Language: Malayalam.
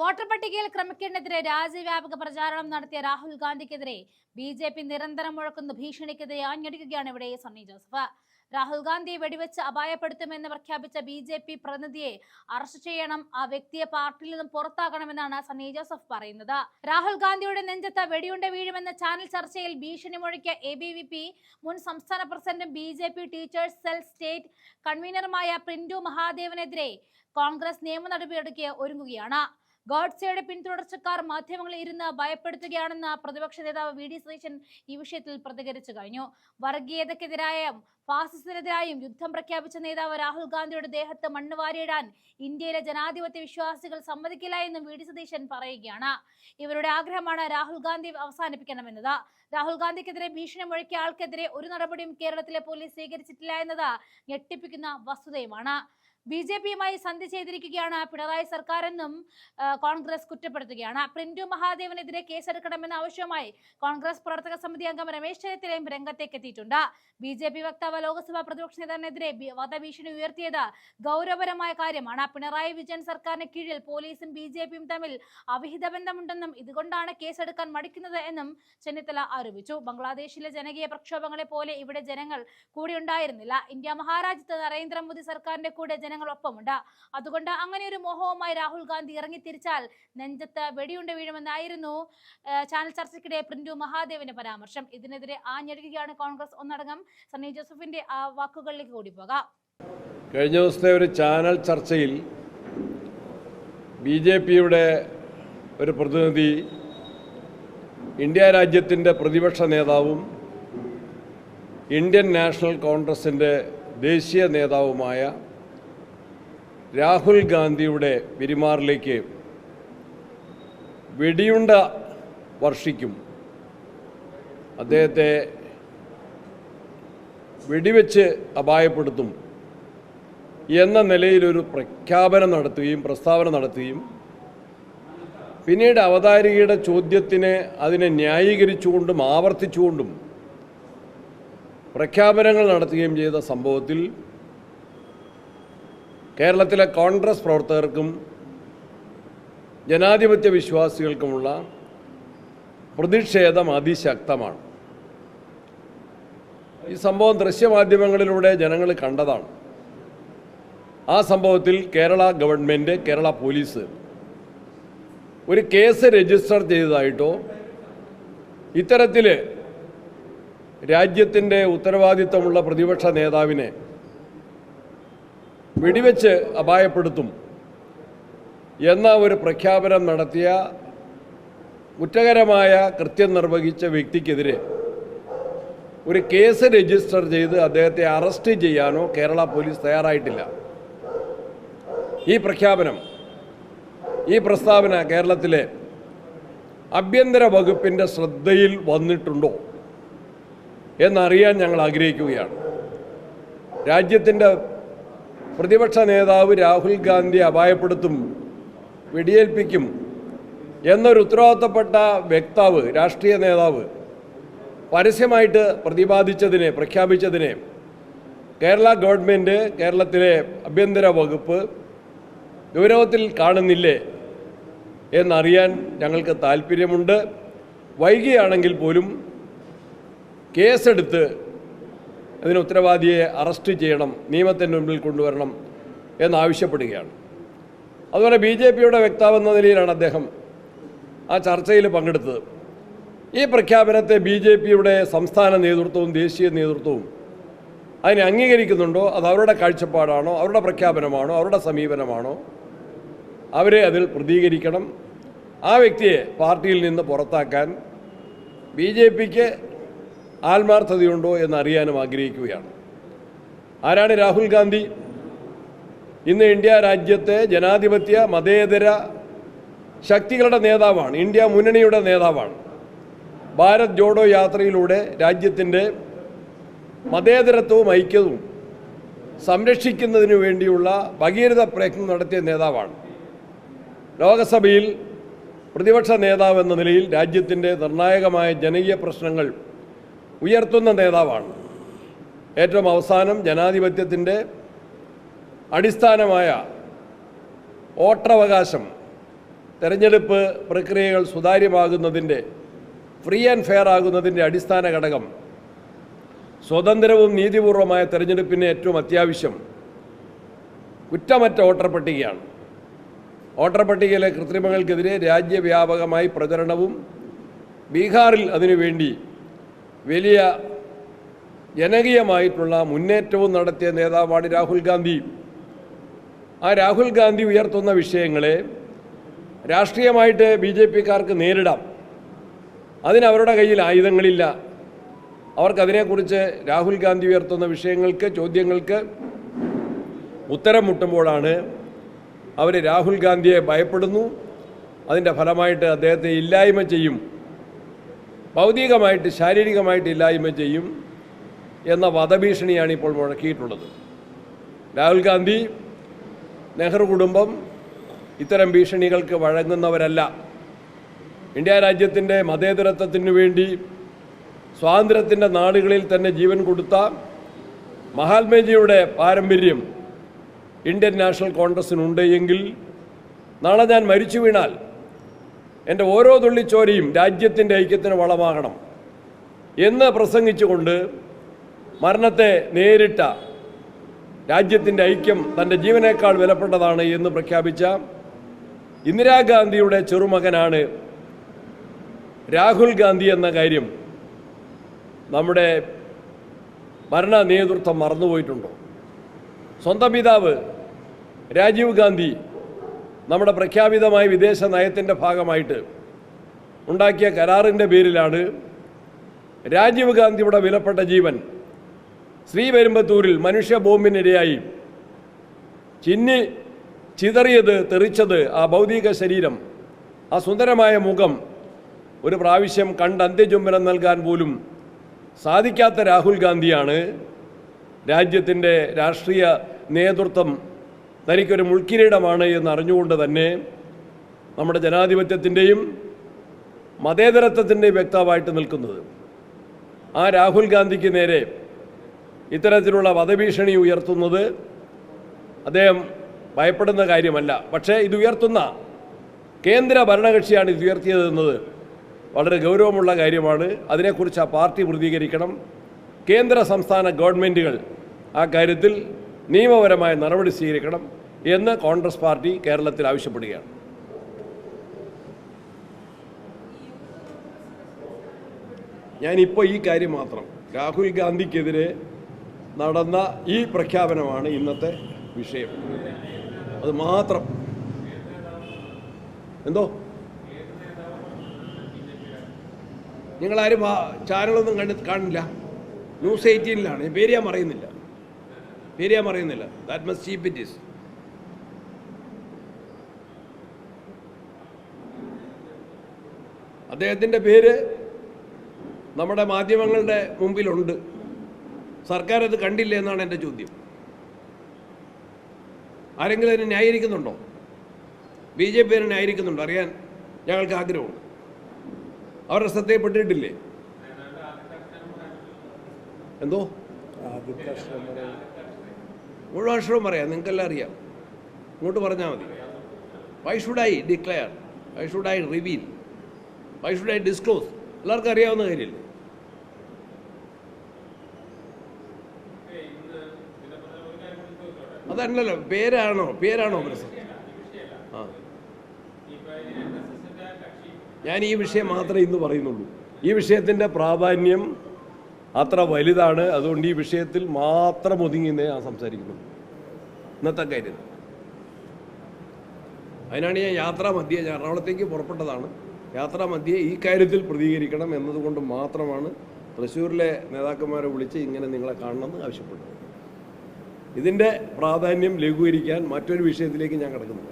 വോട്ടർ പട്ടികയിൽ ക്രമക്കേടിനെതിരെ രാജ്യവ്യാപക പ്രചാരണം നടത്തിയ രാഹുൽ ഗാന്ധിക്കെതിരെ ബി ജെ പി നിരന്തരം മുഴക്കുന്ന ഭീഷണിക്കെതിരെ ആഞ്ഞടിക്കുകയാണ് ഇവിടെ സണ്ണി ജോസഫ്. രാഹുൽ ഗാന്ധിയെ വെടിവെച്ച് അപായപ്പെടുത്തുമെന്ന് പ്രഖ്യാപിച്ച ബി ജെ പി പ്രതിനിധിയെ അറസ്റ്റ് ചെയ്യണം ആ വ്യക്തിയെ പാർട്ടിയിൽ നിന്നും പുറത്താക്കണമെന്നാണ് സണ്ണി ജോസഫ് പറയുന്നത്. രാഹുൽ ഗാന്ധിയുടെ നെഞ്ചത്ത് വെടിയുണ്ട വീഴുമെന്ന ചാനൽ ചർച്ചയിൽ ഭീഷണി മുഴക്കിയ എ ബി വി പി മുൻ സംസ്ഥാന പ്രസിഡന്റും B J P teachers cell state കൺവീനറുമായ Printu മഹാദേവനെതിരെ കോൺഗ്രസ് നിയമ നടപടിയെടുക്കുക ഒരുങ്ങുകയാണ്. ഗോഡ്സെയുടെ പിന്തുടർച്ചക്കാർ മാധ്യമങ്ങളിൽ ഇരുന്ന് ഭയപ്പെടുത്തുകയാണെന്ന് പ്രതിപക്ഷ നേതാവ് വി ഡി സതീശൻ ഈ വിഷയത്തിൽ പ്രതികരിച്ചു കഴിഞ്ഞു. വർഗീയതക്കെതിരായ ഫാസിസത്തിനെതിരായും യുദ്ധം പ്രഖ്യാപിച്ച നേതാവ് രാഹുൽ ഗാന്ധിയുടെ ദേഹത്ത് മണ്ണ് വാരിയിടാൻ ഇന്ത്യയിലെ ജനാധിപത്യ വിശ്വാസികൾ സമ്മതിക്കില്ല എന്നും വി ഡി സതീശൻ പറയുകയാണ്. ഇവരുടെ ആഗ്രഹമാണ് രാഹുൽ ഗാന്ധി അവസാനിപ്പിക്കണമെന്നത്. രാഹുൽ ഗാന്ധിക്കെതിരെ ഭീഷണി മുഴക്കിയ ആൾക്കെതിരെ ഒരു നടപടിയും കേരളത്തിലെ പോലീസ് സ്വീകരിച്ചിട്ടില്ല എന്നത് ഞെട്ടിപ്പിക്കുന്ന വസ്തുതയുമാണ്. ബി ജെ പിയുമായി സന്ധി ചെയ്തിരിക്കുകയാണ് പിണറായി സർക്കാരെന്നും കോൺഗ്രസ് കുറ്റപ്പെടുത്തുകയാണ്. പ്രിന്റു മഹാദേവനെതിരെ കേസെടുക്കണമെന്ന ആവശ്യവുമായി കോൺഗ്രസ് പ്രവർത്തക സമിതി അംഗം രമേശ് ചെന്നിത്തലയും രംഗത്തേക്ക് എത്തിയിട്ടുണ്ട്. ബി ജെ പി വക്താവ് ലോക്സഭാ പ്രതിപക്ഷ നേതാവിനെതിരെ വധഭീഷണി ഉയർത്തിയത് ഗൗരവപരമായ കാര്യമാണ്. പിണറായി വിജയൻ സർക്കാരിന് കീഴിൽ പോലീസും ബി ജെ പിയും തമ്മിൽ അവിഹിത ബന്ധമുണ്ടെന്നും ഇതുകൊണ്ടാണ് കേസെടുക്കാൻ മടിക്കുന്നത് എന്നും ചെന്നിത്തല ആരോപിച്ചു. ബംഗ്ലാദേശിലെ ജനകീയ പ്രക്ഷോഭങ്ങളെ പോലെ ഇവിടെ ജനങ്ങൾ കൂടിയുണ്ടായിരുന്നില്ല ഇന്ത്യ മഹാരാജ്യത്ത് നരേന്ദ്രമോദി സർക്കാരിന്റെ കൂടെ ജനങ്ങൾ ഒപ്പമുണ്ട്. അതുകൊണ്ട് അങ്ങനെ ഒരു മോഹവുമായി രാഹുൽ ഗാന്ധി ഇറങ്ങി തിരിച്ചാൽ നെഞ്ചത്ത് വെടിയുണ്ട വീഴുമെന്നായിരുന്നു ചാനൽ ചർച്ചയ്ക്കിടെ പ്രിന്റു മഹാദേവന്റെ പരാമർശം. ഇതിനെതിരെ ആഞ്ഞടിക്കുകയാണ് കോൺഗ്രസ്. ഒന്നടങ്കം സണ്ണി ജോസഫിന്റെ ആ വാക്കുകളിലേക്ക് കൂടി പോകാം. കഴിഞ്ഞ ദിവസത്തെ ഒരു ചാനൽ ചർച്ചയിൽ ബി ജെ പിയുടെ ഒരു പ്രതിനിധി ഇന്ത്യ രാജ്യത്തിന്റെ പ്രതിപക്ഷ നേതാവും ഇന്ത്യൻ നാഷണൽ കോൺഗ്രസിന്റെ ദേശീയ നേതാവുമായ രാഹുൽ ഗാന്ധിയുടെ പെരുമാറിലേക്ക് വെടിയുണ്ട വർഷിക്കും. അദ്ദേഹത്തെ വെടിവെച്ച് അപായപ്പെടുത്തും എന്ന നിലയിലൊരു പ്രഖ്യാപനം നടത്തുകയും പ്രസ്താവന നടത്തുകയും പിന്നീട് അവതാരികയുടെ ചോദ്യത്തിന് അതിനെ ന്യായീകരിച്ചുകൊണ്ടും ആവർത്തിച്ചുകൊണ്ടും പ്രഖ്യാപനങ്ങൾ നടത്തുകയും ചെയ്ത സംഭവത്തിൽ കേരളത്തിലെ കോൺഗ്രസ് പ്രവർത്തകർക്കും ജനാധിപത്യ വിശ്വാസികൾക്കുമുള്ള പ്രതിഷേധം അതിശക്തമാണ്. ഈ സംഭവം ദൃശ്യമാധ്യമങ്ങളിലൂടെ ജനങ്ങൾ കണ്ടതാണ്. ആ സംഭവത്തിൽ കേരള ഗവൺമെന്റ് കേരള പോലീസ് ഒരു കേസ് രജിസ്റ്റർ ചെയ്തതായിട്ടോ? ഇത്തരത്തിൽ രാജ്യത്തിന്റെ ഉത്തരവാദിത്തമുള്ള പ്രതിപക്ഷ നേതാവിനെ വെടിവെച്ച് അപായപ്പെടുത്തും എന്ന ഒരു പ്രഖ്യാപനം നടത്തിയ കുറ്റകരമായ കൃത്യം നിർവഹിച്ച വ്യക്തിക്കെതിരെ ഒരു കേസ് രജിസ്റ്റർ ചെയ്ത് അദ്ദേഹത്തെ അറസ്റ്റ് ചെയ്യാനോ കേരള പോലീസ് തയ്യാറായിട്ടില്ല. ഈ പ്രഖ്യാപനം ഈ പ്രസ്താവന കേരളത്തിലെ ആഭ്യന്തര വകുപ്പിന്റെ ശ്രദ്ധയിൽ വന്നിട്ടുണ്ടോ എന്നറിയാൻ ഞങ്ങൾ ആഗ്രഹിക്കുകയാണ്. രാജ്യത്തിന്റെ പ്രതിപക്ഷ നേതാവ് രാഹുൽ ഗാന്ധി അപായപ്പെടുത്തും വെടിയേൽപ്പിക്കും എന്നൊരു ഉത്തരവാദിത്തപ്പെട്ട വ്യക്താവ് രാഷ്ട്രീയ നേതാവ് പരസ്യമായിട്ട് പ്രതിപാദിച്ചതിനെ പ്രഖ്യാപിച്ചതിനെ കേരള ഗവൺമെന്റ് കേരളത്തിലെ ആഭ്യന്തര വകുപ്പ് ഗൗരവത്തിൽ കാണുന്നില്ലേ എന്നറിയാൻ ഞങ്ങൾക്ക് താല്പര്യമുണ്ട് വൈകിയാണെങ്കിൽ പോലും കേസെടുത്ത് അതിന് ഉത്തരവാദിയെ അറസ്റ്റ് ചെയ്യണം നിയമത്തിന്റെ മുമ്പിൽ കൊണ്ടുവരണം എന്നാവശ്യപ്പെടുകയാണ്. അതുപോലെ ബി ജെ പിയുടെ വ്യക്താവെന്ന നിലയിലാണ് അദ്ദേഹം ആ ചർച്ചയിൽ പങ്കെടുത്തത്. ഈ പ്രഖ്യാപനത്തെ ബി ജെ പിയുടെ സംസ്ഥാന നേതൃത്വവും ദേശീയ നേതൃത്വവും അതിനെ അംഗീകരിക്കുന്നുണ്ടോ? അത് അവരുടെ കാഴ്ചപ്പാടാണോ? അവരുടെ പ്രഖ്യാപനമാണോ? അവരുടെ സമീപനമാണോ? അവരെ അതിൽ പ്രതികരിക്കണം. ആ വ്യക്തിയെ പാർട്ടിയിൽ നിന്ന് പുറത്താക്കാൻ ബി ജെ പിക്ക് ആത്മാർത്ഥതയുണ്ടോ എന്നറിയാനും ആഗ്രഹിക്കുകയാണ്. ആരാണ് രാഹുൽ ഗാന്ധി? ഇന്ന് ഇന്ത്യ രാജ്യത്തെ ജനാധിപത്യ മതേതര ശക്തികളുടെ നേതാവാണ്. ഇന്ത്യ മുന്നണിയുടെ നേതാവാണ്. ഭാരത് ജോഡോ യാത്രയിലൂടെ രാജ്യത്തിന്റെ മതേതരത്വവും ഐക്യവും സംരക്ഷിക്കുന്നതിനു വേണ്ടിയുള്ള ഭഗീരഥ പ്രയത്നം നടത്തിയ നേതാവാണ്. ലോകസഭയിൽ പ്രതിപക്ഷ നേതാവ് എന്ന നിലയിൽ രാജ്യത്തിന്റെ നിർണായകമായ ജനകീയ പ്രശ്നങ്ങൾ ഉയർത്തുന്ന നേതാവാണ്. ഏറ്റവും അവസാനം ജനാധിപത്യത്തിന്റെ അടിസ്ഥാനമായ വോട്ടവകാശം തെരഞ്ഞെടുപ്പ് പ്രക്രിയകൾ സുതാര്യമാകുന്നതിന്റെ ഫ്രീ ആൻഡ് ഫെയർ ആകുന്നതിന്റെ അടിസ്ഥാന ഘടകം സ്വതന്ത്രവും നീതിപൂർവമായ തെരഞ്ഞെടുപ്പിന് ഏറ്റവും അത്യാവശ്യം കുറ്റമറ്റ വോട്ടർ പട്ടികയാണ്. വോട്ടർ പട്ടികയിലെ കൃത്രിമങ്ങൾക്കെതിരെ രാജ്യവ്യാപകമായി പ്രചരണവും ബീഹാറിൽ അതിനുവേണ്ടി വലിയ ജനകീയമായിട്ടുള്ള മുന്നേറ്റവും നടത്തിയ നേതാവാണ് രാഹുൽ ഗാന്ധി. ആ രാഹുൽ ഗാന്ധി ഉയർത്തുന്ന വിഷയങ്ങളെ രാഷ്ട്രീയമായിട്ട് ബി ജെ പിക്കാർക്ക് നേരിടാം. അതിനവരുടെ കയ്യിൽ ആയുധങ്ങളില്ല. അവർക്കതിനെക്കുറിച്ച് രാഹുൽ ഗാന്ധി ഉയർത്തുന്ന വിഷയങ്ങൾക്ക് ചോദ്യങ്ങൾക്ക് ഉത്തരം മുട്ടുമ്പോഴാണ് അവർ രാഹുൽ ഗാന്ധിയെ ഭയപ്പെടുന്നു. അതിന്റെ ഫലമായിട്ട് അദ്ദേഹത്തെ ഇല്ലായ്മ ചെയ്യും. ഭൗതികമായിട്ട് ശാരീരികമായിട്ട് ഇല്ലായ്മ ചെയ്യും എന്ന വധഭീഷണിയാണ് ഇപ്പോൾ മുഴക്കിയിട്ടുള്ളത്. രാഹുൽ ഗാന്ധി നെഹ്റു കുടുംബം ഇത്തരം ഭീഷണികൾക്ക് വഴങ്ങുന്നവരല്ല. ഇന്ത്യ രാജ്യത്തിന്റെ മതേതരത്വത്തിനു വേണ്ടി സ്വാതന്ത്ര്യത്തിന്റെ നാടുകളിൽ തന്നെ ജീവൻ കൊടുത്ത മഹാത്മജിയുടെ പാരമ്പര്യം ഇന്ത്യൻ നാഷണൽ കോൺഗ്രസിനുണ്ട് എങ്കിൽ നാളെ ഞാൻ മരിച്ചു വീണാൽ എന്റെ ഓരോ തുള്ളിച്ചോരയും രാജ്യത്തിന്റെ ഐക്യത്തിന് വളമാകണം എന്ന് പ്രസംഗിച്ചുകൊണ്ട് മരണത്തെ നേരിട്ട രാജ്യത്തിന്റെ ഐക്യം തന്റെ ജീവനേക്കാൾ വിലപ്പെട്ടതാണ് എന്ന് പ്രഖ്യാപിച്ച ഇന്ദിരാഗാന്ധിയുടെ ചെറുമകനാണ് രാഹുൽ ഗാന്ധി എന്ന കാര്യം നമ്മുടെ ഭരണ നേതൃത്വം മറന്നുപോയിട്ടുണ്ടോ? സ്വന്തം പിതാവ് രാജീവ് ഗാന്ധി നമ്മുടെ പ്രഖ്യാപിതമായ വിദേശ നയത്തിന്റെ ഭാഗമായിട്ട് ഉണ്ടാക്കിയ കരാറിന്റെ പേരിലാണ് രാജീവ് ഗാന്ധിയുടെ വിലപ്പെട്ട ജീവൻ ശ്രീപെരുമ്പത്തൂരിൽ മനുഷ്യ ബോംബിനിരയായി ചിന്നി ചിതറിയത് തെറിച്ചത് ആ ഭൗതിക ശരീരം ആ സുന്ദരമായ മുഖം ഒരു പ്രാവശ്യം കണ്ട് അന്ത്യചുംബനം നൽകാൻ പോലും സാധിക്കാത്ത രാഹുൽ ഗാന്ധിയാണ് രാജ്യത്തിന്റെ രാഷ്ട്രീയ നേതൃത്വം തനിക്കൊരു മുൾക്കിരീടമാണ് എന്ന് അറിഞ്ഞുകൊണ്ട് തന്നെ നമ്മുടെ ജനാധിപത്യത്തിന്റെയും മതേതരത്വത്തിന്റെയും വ്യക്തമായിട്ട് നിൽക്കുന്നത്. ആ രാഹുൽ ഗാന്ധിക്ക് നേരെ ഇത്തരത്തിലുള്ള വധഭീഷണി ഉയർത്തുന്നത് അദ്ദേഹം ഭയപ്പെടുന്ന കാര്യമല്ല. പക്ഷേ ഇത് ഉയർത്തുന്ന കേന്ദ്ര ഭരണകക്ഷിയാണ് ഇത് ഉയർത്തിയതെന്നത് വളരെ ഗൗരവമുള്ള കാര്യമാണ്. അതിനെക്കുറിച്ച് ആ പാർട്ടി പ്രതികരിക്കണം. കേന്ദ്ര സംസ്ഥാന ഗവൺമെന്റുകൾ ആ കാര്യത്തിൽ നിയമപരമായ നടപടി സ്വീകരിക്കണം എന്ന് കോൺഗ്രസ് പാർട്ടി കേരളത്തിൽ ആവശ്യപ്പെടുകയാണ്. ഞാനിപ്പോൾ ഈ കാര്യം മാത്രം. രാഹുൽ ഗാന്ധിക്കെതിരെ നടന്ന ഈ പ്രഖ്യാപനമാണ് ഇന്നത്തെ വിഷയം. അത് മാത്രം. എന്തോ? നിങ്ങളാരും ചാനലൊന്നും കണ്ട് കാണില്ല. ന്യൂസ് എയ്റ്റീനിലാണ്. പേര് ഞാൻ പറയുന്നില്ല പേര് ഞാൻ പറയുന്നില്ല. ദാറ്റ് മസ് ചീപ്പ് ഇറ്റ് ഈസ് അദ്ദേഹത്തിന്റെ പേര് നമ്മുടെ മാധ്യമങ്ങളുടെ മുമ്പിലുണ്ട്. സർക്കാർ അത് കണ്ടില്ല എന്നാണ് എന്റെ ചോദ്യം. ആരെങ്കിലും അതിനെ ന്യായീകരിക്കുന്നുണ്ടോ? ബി ജെ പി ന്യായീകരിക്കുന്നുണ്ടോ? അറിയാൻ ഞങ്ങൾക്ക് ആഗ്രഹമുണ്ട്. അവരുടെ ശ്രദ്ധയിൽപ്പെട്ടിട്ടില്ലേ? എന്തോ? മുഴുവൻ അക്ഷരവും പറയാം നിങ്ങൾക്കെല്ലാം അറിയാം. ഇങ്ങോട്ട് പറഞ്ഞാൽ മതി. Why should I declare why should I reveal why should I disclose എല്ലാവർക്കും അറിയാവുന്ന കാര്യമില്ലേ അതല്ലല്ലോ പേരാണോ? പേരാണോ പ്രശ്നം ആ. ഞാൻ ഈ വിഷയം മാത്രമേ ഇന്ന് പറയുന്നുള്ളൂ. ഈ വിഷയത്തിന്റെ പ്രാധാന്യം അത്ര വലുതാണ്. അതുകൊണ്ട് ഈ വിഷയത്തിൽ മാത്രം ഒതുങ്ങിയെന്നേ ഞാൻ സംസാരിക്കുന്നു ഇന്നത്തെ കാര്യം. അതിനാണ് ഞാൻ യാത്രാ മധ്യേ ഞാൻ എറണാകുളത്തേക്ക് പുറപ്പെട്ടതാണ്. യാത്രാ മധ്യേ ഈ കാര്യത്തിൽ പ്രതികരിക്കണം എന്നതുകൊണ്ട് മാത്രമാണ് തൃശ്ശൂരിലെ നേതാക്കന്മാരെ വിളിച്ച് ഇങ്ങനെ നിങ്ങളെ കാണണമെന്ന് ആവശ്യപ്പെട്ടത്. ഇതിന്റെ പ്രാധാന്യം ലഘൂകരിക്കാൻ മറ്റൊരു വിഷയത്തിലേക്ക് ഞാൻ കിടക്കുന്നു